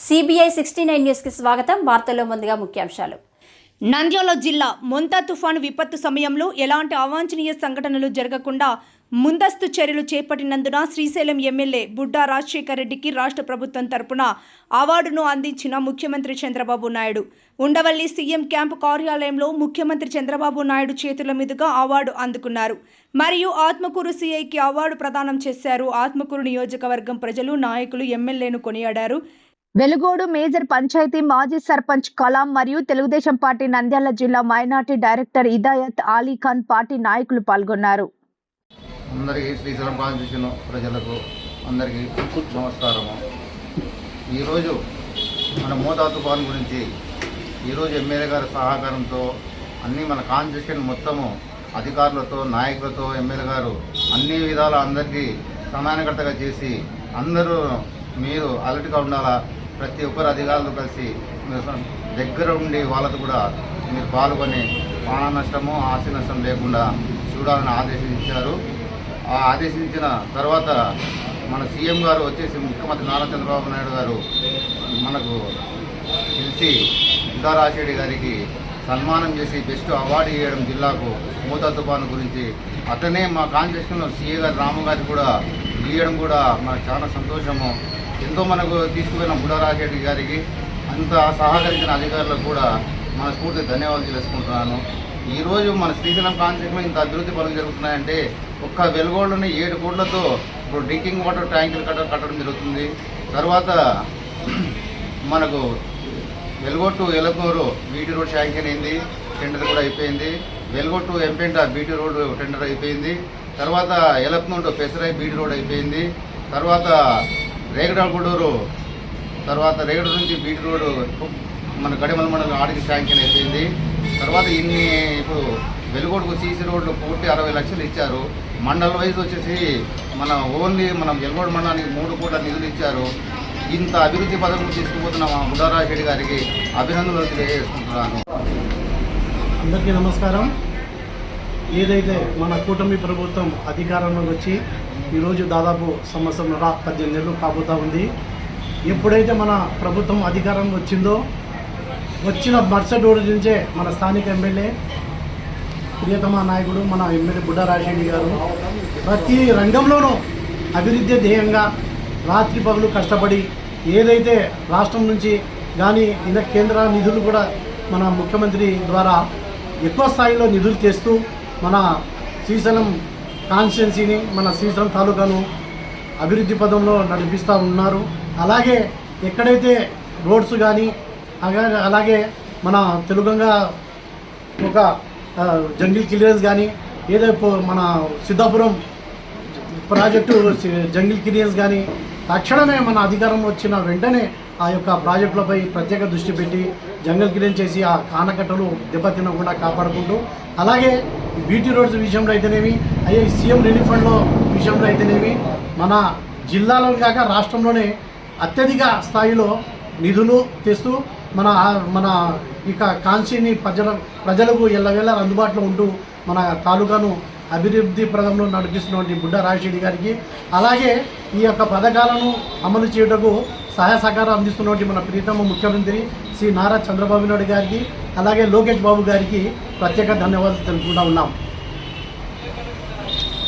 CBI sixty nine న్యూస్కి స్వాగతం. వార్తల్లో ముందుగా ముఖ్యాంశాలు. నంద్యాల జిల్లా మొంతా తుఫాను విపత్తు సమయంలో ఎలాంటి అవాంఛనీయ సంఘటనలు జరగకుండా ముందస్తు చర్యలు చేపట్టినందున శ్రీశైలం ఎమ్మెల్యే బుడ్డా రాజశేఖర్ రెడ్డికి రాష్ట్ర ప్రభుత్వం తరపున అవార్డును అందించిన ముఖ్యమంత్రి చంద్రబాబు నాయుడు. ఉండవల్లి సీఎం క్యాంపు కార్యాలయంలో ముఖ్యమంత్రి చంద్రబాబు నాయుడు చేతుల మీదుగా అవార్డు అందుకున్నారు. మరియు ఆత్మకూరు సీఐకి అవార్డు ప్రదానం చేశారు. ఆత్మకూరు నియోజకవర్గం ప్రజలు నాయకులు ఎమ్మెల్యేను కొనియాడారు. వెలుగోడు మేజర్ పంచాయతీ మాజీ సర్పంచ్ కలాం మరియు తెలుగుదేశం పార్టీ నంద్యాల జిల్లా minority director Hidayat Ali Khan party నాయకులు పాల్గొన్నారు. అందరికీ శ్రీశైలం కాన్స్టిట్యూషన్ ప్రజలకు అందరికీ నమస్కారము. ఈరోజు మన మోతా తుఫాన్ గురించి ఈరోజు ఎమ్మెల్యే గారి సహకారంతో అన్ని మన కాన్స్టిట్యూషన్ మొత్తము అధికారులతో నాయకులతో ఎమ్మెల్యే గారు అన్ని విధాల అందరికీ సమానకర్తగా చేసి అందరూ మీరు అలర్ట్గా ఉండాలా? ప్రతి ఒక్కరు అధికారులు కలిసి మీరు దగ్గర ఉండి వాళ్ళతో కూడా మీరు పాల్గొని ప్రాణ నష్టము ఆస్తి నష్టం లేకుండా చూడాలని ఆదేశించారు. ఆ ఆదేశించిన తర్వాత మన సీఎం గారు వచ్చేసి ముఖ్యమంత్రి నారా చంద్రబాబు నాయుడు గారు మనకు పిలిచి బుడ్డా గారికి సన్మానం చేసి బెస్ట్ అవార్డు ఇవ్వడం జిల్లాకు మూతా తుఫాను గురించి అతనే మా కాన్స్టిట్యూషన్లో సీఏ గారు రాము గారికి కూడా ఇవ్వడం కూడా మనకు చాలా సంతోషము. ఎంతో మనకు తీసుకుపోయిన బుడ్డా గారికి అంత సహకరించిన అధికారులకు కూడా మనస్ఫూర్తి ధన్యవాదాలు తెలుసుకుంటున్నాను. ఈరోజు మన శ్రీశైలం ప్రాంతంలో ఇంత అభివృద్ధి పనులు జరుగుతున్నాయంటే ఒక్క వెలుగోళ్ళని ఏడు కోట్లతో ఇప్పుడు డ్రింకింగ్ వాటర్ ట్యాంకులు కట్ట కట్టడం జరుగుతుంది. తర్వాత మనకు Velugottu Elaguru BT road sanction అయింది టెండర్ కూడా అయిపోయింది. Velugottu Empenta BT road tender అయిపోయింది. తర్వాత ఎలక్నూరు పెసరై బీటీ రోడ్ అయిపోయింది. తర్వాత రేగడగూడూరు తర్వాత రేగడ నుంచి బీటీ రోడ్డు మన గడిమల మండలం ఆడికి శాంక్షన్ అయిపోయింది తర్వాత ఇన్ని ఇప్పుడు వెలుగోడుకు సీసీ రోడ్లు పూర్తి అరవై లక్షలు ఇచ్చారు. మండల వైజ్ వచ్చేసి మన ఓన్లీ మనం వెలుగోడు మండలానికి మూడు కోట్ల నిధులు ఇచ్చారు. ఇంత అభివృద్ధి పథకం తీసుకుపోతున్న మా బుడ్డారాజు గారికి అభినందనలు తెలియజేసుకుంటున్నాను. అందరికీ నమస్కారం. ఏదైతే మన కూటమి ప్రభుత్వం అధికారంలోకి వచ్చి ఈరోజు దాదాపు సంవత్సరంన్నర పద్దెనిమిది నెలలు కాబోతా ఉంది. ఎప్పుడైతే మన ప్రభుత్వం అధికారం వచ్చిందో వచ్చిన మరుసటి రోజు నుంచే మన స్థానిక ఎమ్మెల్యే ప్రియతమ నాయకుడు మన ఎమ్మెల్యే బుడ్డ రాజశేఖర్ గారు ప్రతి రంగంలోనూ అభివృద్ధి ధ్యేయంగా రాత్రి పగలు కష్టపడి ఏదైతే రాష్ట్రం నుంచి కానీ ఇలా కేంద్ర నిధులు కూడా మన ముఖ్యమంత్రి ద్వారా ఎక్కువ స్థాయిలో నిధులు తెస్తూ మన శ్రీశైలం కాన్స్టిట్యున్సీని మన శ్రీశైలం తాలూకాను అభివృద్ధి పదంలో నడిపిస్తూ ఉన్నారు. అలాగే ఎక్కడైతే రోడ్స్ కానీ అలాగే మన తెలుగంగా ఒక జంగిల్ క్లియరెన్స్ కానీ ఏదో మన సిద్ధాపురం ప్రాజెక్టు జంగిల్ క్లియరెన్స్ కానీ తక్షణమే మన అధికారం వచ్చిన వెంటనే ఆ యొక్క ప్రాజెక్టులపై ప్రత్యేక దృష్టి పెట్టి జంగల్ క్లీన్ చేసి ఆ కానకట్టలు దెబ్బతినకుండా కాపాడుకుంటూ అలాగే బీటీ రోడ్స్ విషయంలో అయితేనేమి అయ్యే సీఎం రిలీఫ్ ఫండ్లో విషయంలో అయితేనేమి మన జిల్లాలో కాక రాష్ట్రంలోనే అత్యధిక స్థాయిలో నిధులు తెస్తూ మన మన ఇక కాన్సీని ప్రజల ప్రజలకు ఎల్లవేళ అందుబాటులో ఉంటూ మన తాలూకాను అభివృద్ధి ప్రదంలో నడిపిస్తున్నటువంటి బుడ్డ రాజశేఖర్ గారికి. అలాగే ఈ యొక్క పథకాలను అమలు చేయుటకు సహాయ సహకారం అందిస్తున్నటువంటి మన ప్రీతమ ముఖ్యమంత్రి శ్రీ నారా చంద్రబాబు నాయుడు గారికి అలాగే లోకేష్ బాబు గారికి ప్రత్యేక ధన్యవాదాలు తెలుపుకుంటా ఉన్నాం.